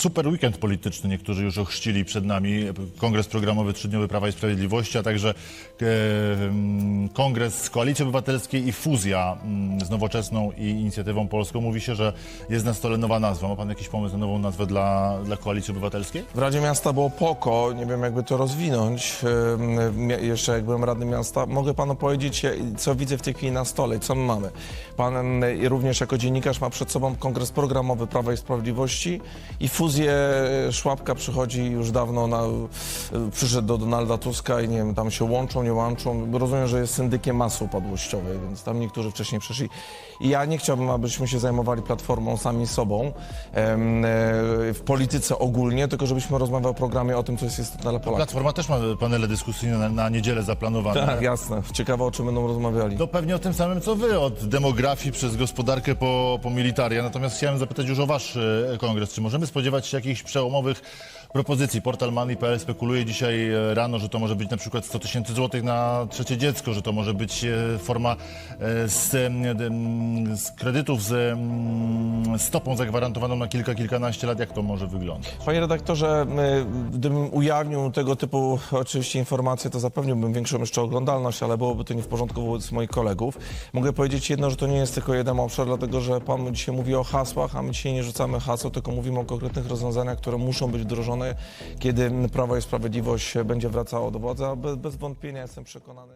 Super weekend polityczny, niektórzy już ochrzcili przed nami. Kongres programowy trzydniowy Prawa i Sprawiedliwości, a także e, mm, kongres Koalicji Obywatelskiej i fuzja mm, z Nowoczesną i Inicjatywą Polską. Mówi się, że jest na stole nowa nazwa. Ma pan jakiś pomysł na nową nazwę dla, dla Koalicji Obywatelskiej? W Radzie Miasta było POKO, nie wiem jakby to rozwinąć, mia- jeszcze jak byłem radnym miasta. Mogę panu powiedzieć, e, co widzę w tej chwili na stole co my mamy. Pan i również jako dziennikarz ma przed sobą kongres programowy Prawa i Sprawiedliwości i fuzję e, Szłapka przychodzi już dawno, na, e, przyszedł do Donalda Tuska i nie wiem, tam się łączą, nie łączą. Rozumiem, że jest syndykiem masy upadłościowej, więc tam niektórzy wcześniej przeszli. I ja nie chciałbym, abyśmy się zajmowali platformą sami sobą e, w polityce ogólnie, tylko żebyśmy rozmawiali o programie, o tym, co jest istotne dla Polaków. Platforma też ma panele dyskusyjne na, na niedzielę zaplanowane. Tak, jasne. Ciekawe, o czym będą rozmawiali. To pewnie o tym samym co wy, od demografii przez gospodarkę po, po militaria. Natomiast chciałem zapytać już o wasz kongres. Czy możemy spodziewać się jakichś przełomowych propozycji? Portal Money.pl spekuluje dzisiaj e, rano, że to może być na przykład 100 tysięcy złotych na trzecie dziecko, że to może być e, forma e, z, z kredytów z stopą zagwarantowaną na kilka, kilkanaście lat. Jak to może wyglądać? Panie redaktorze, gdybym ujawnił tego typu oczywiście informacje, to zapewniłbym większą jeszcze oglądalność, ale byłoby to nie w porządku wobec moich kolegów. Mogę powiedzieć jedno, że to nie jest tylko jeden obszar, dlatego że pan dzisiaj mówi o hasłach, a my dzisiaj nie rzucamy haseł, tylko mówimy o konkretnych rozwiązaniach, które muszą być wdrożone, kiedy Prawo i Sprawiedliwość będzie wracało do władzy, a bez, bez wątpienia jestem przekonany.